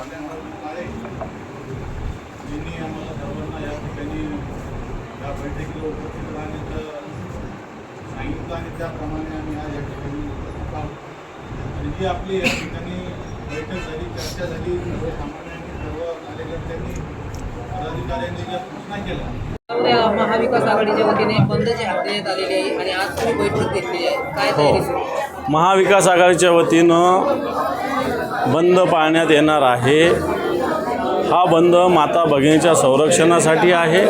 आहे यांनी आम्हाला सर्वांना या ठिकाणी या बैठकीला उपस्थित राहण्याचं सांगितलं आणि त्याप्रमाणे आम्ही आज या ठिकाणी उपस्थित आहोत आणि जी आपली या ठिकाणी बैठक झाली चर्चा झाली सर्वसामान्यांनी सर्व कार्यकर्त्यांनी पदाधिकाऱ्यांनी ज्या सूचना केल्या महाविकास आघाडीच्या वतीने बंद जी हाक देण्यात आलेली आहे आणि आज तुम्ही बैठक घेतलेली आहे काय तयारी आहे? महाविकास आघाडीच्या वतीनं बंद पाळण्यात येणार आहे. हा बंद माता भगिनीच्या संरक्षणासाठी आहे.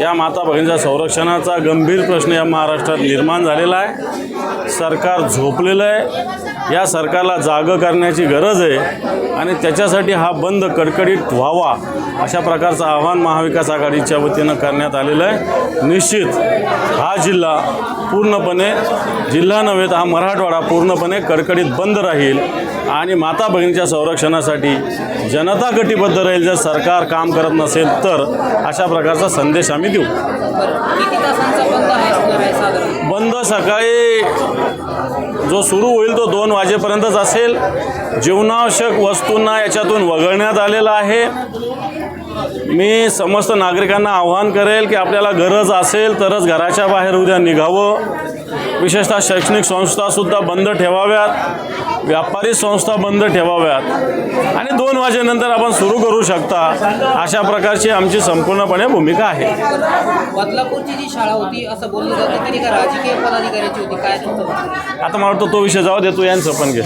या माता भगिनीच्या संरक्षणाचा गंभीर प्रश्न या महाराष्ट्रात निर्माण झालेला आहे. सरकार झोपलेलं आहे. या सरकारला जागं करण्याची गरज आहे आणि त्याच्यासाठी हा बंद कडकडीत व्हावा अशा प्रकारचं आव्हान महाविकास आघाडीच्या वतीनं करण्यात आलेलं आहे. निश्चित हा जिल्हा पूर्णपणे जिल्हा नव्हे तर हा मराठवाडा पूर्णपणे कडकडीत बंद राहील आणि माता बहिणीच्या संरक्षणासाठी जनता कटिबद्ध राहील जर सरकार काम करत नसेल तर अशा प्रकारचा संदेश आम्ही देऊ. बंद सकाळी जो सुरू होईल तो दोन वाजेपर्यंतच असेल. जीवनावश्यक वस्तूंना याच्यातून वगळण्यात आलेलं आहे. मी समस्त नागरिकांना आव्हान करेल की आपल्याला गरज असेल तरच घराच्या बाहेर उद्या निघावं. विशेषतः शैक्षणिक संस्थासुद्धा बंद ठेवाव्यात. व्यापारी संस्था बंद ठेवाव्यात. आणि दोन वाजेनंतर आपण सुरू करू शकता. अशा प्रकारची आमची संपूर्णपणे भूमिका आहे. बदलापूरची जी शाळा होती असं बोललं जातं राजकीय पदाधिकाऱ्याची होती? काय? आता मला वाटतं तो विषय जाऊ दे तू यांचं पण घे.